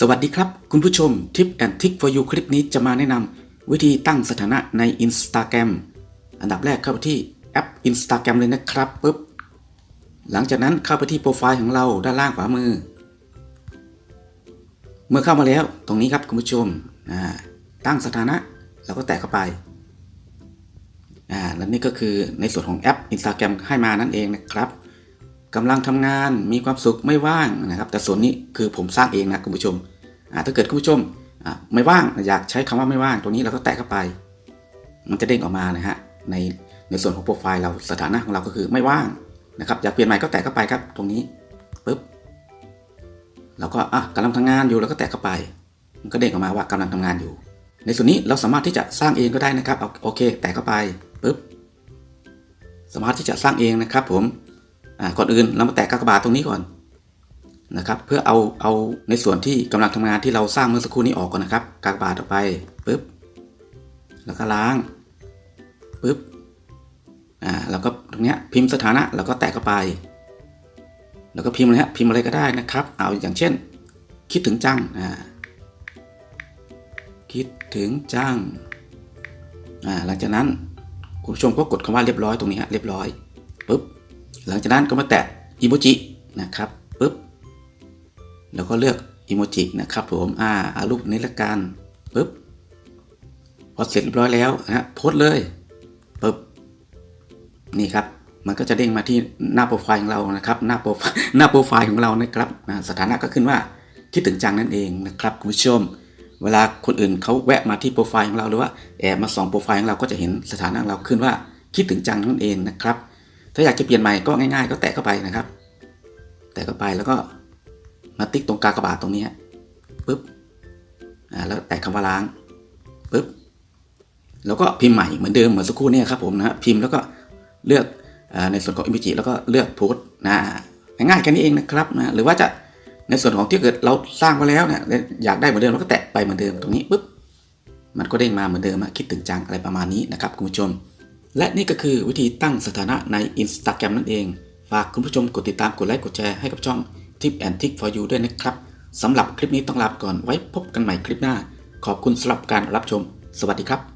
สวัสดีครับ คุณผู้ชม Tip and Trick for You คลิปนี้จะมาแนะนำวิธีตั้งสถานะใน Instagram อันดับแรกเข้าไปที่แอป Instagram เลยนะครับปุ๊บหลังจากนั้นเข้าไปที่โปรไฟล์ของเราด้านล่างขวามือ เมื่อเข้ามาแล้วตรงนี้ครับคุณผู้ชมอ่าตั้งสถานะเราก็แตะเข้าไปอ่าและนี่ก็คือในส่วนของแอป Instagram ให้มานั่นเองนะครับ กำลังทำงานมีความสุขไม่ว่างนะครับ แต่ส่วนนี้คือผมสร้างเองนะคุณผู้ชมถ้าเกิดคุณผู้ชมไม่ว่างอยากใช้คำว่าไม่ว่างตรงนี้เราก็แตะเข้าไป มันจะเด้งออกมานะฮะในในส่วนของโปรไฟล์เราสถานะของเราก็คือไม่ว่างนะครับอยากเปลี่ยนใหม่ก็แตะเข้าไปครับ ตรงนี้ปุ๊บเราก็อะกำลังทำงานอยู่เราก็แตะเข้าไป มันก็เด้งออกมาว่ากำลังทำงานอยู่ ในส่วนนี้เราสามารถที่จะสร้างเองก็ได้นะครับเอาโอเค แตะเข้าไปปุ๊บสามารถที่จะสร้างเองนะครับผม ก่อนอื่นเรามาแตะกากบาทตรงนี้ก่อนนะครับเพื่อเอาเอาในส่วนที่กำลังทำงานที่เราสร้างเมื่อสักครู่นี้ออกก่อนนะครับ กากบาทออกไปปุ๊บแล้วก็ล้างปุ๊บอ่าแล้วก็ตรงเนี้ยพิมพ์สถานะเราก็แตะเข้าไป แล้วก็พิมพ์เลยฮะพิมพ์อะไรก็ได้นะครับ เอาอย่างเช่น คิดถึงจังอ่าคิดถึงจังอ่าหลังจากนั้นคุณผู้ชมก็กดคำว่าเรียบร้อยตรงนี้ฮะเรียบร้อย หลังจากนั้นก็มาแตะอีโมจินะครับปุ๊บแล้วก็เลือกอีโมจินะครับผมอ่าเอารูปนี้ละกันปุ๊บพอเสร็จเรียบร้อยแล้วนะโพสเลยปุ๊บนี่ครับมันก็จะเด้งมาที่หน้าโปรไฟล์ของเรานะครับหน้าโปรหน้าโปรไฟล์ของเรานะครับอ่าสถานะก็ขึ้นว่าคิดถึงจังนั่นเองนะครับคุณผู้ชม เวลาคนอื่นเขาแวะมาที่โปรไฟล์ของเราหรือว่าแอบมาส่องโปรไฟล์ของเราก็จะเห็นสถานะของเราขึ้นว่าคิดถึงจังนั่นเองนะครับ ถ้าอยากจะเปลี่ยนใหม่ก็ง่าย ๆ ก็แตะเข้าไปนะครับ แตะเข้าไปแล้วก็มาติ๊กตรงกากบาทตรงนี้ปุ๊บอ่าแล้วแตะคำว่าล้างปุ๊บแล้วก็พิมพ์ใหม่เหมือนเดิมเหมือนสักครู่นี้ครับผมนะฮะพิมพ์แล้วก็เลือกอาในส่วนของอิมพิจิแล้วก็เลือกโพสต์นะง่ายๆแค่นี้เองนะครับนะหรือว่าจะในส่วนของที่เกิดเราสร้างมาแล้วเนี่ยอยากได้เหมือนเดิมเราก็แตะไปเหมือนเดิมตรงนี้ปุ๊บมันก็เด้งมาเหมือนเดิมอะคิดถึงจังอะไรประมาณนี้นะครับคุณผู้ชม และนี่ก็คือวิธีตั้งสถานะใน Instagram นั่นเอง ฝากคุณผู้ชมกดติดตามกดไลค์กดแชร์ให้กับช่อง Tip and Tick for You ด้วยนะครับสำหรับคลิปนี้ต้องลาไปก่อนไว้พบกันใหม่คลิปหน้า ขอบคุณสำหรับการรับชม สวัสดีครับ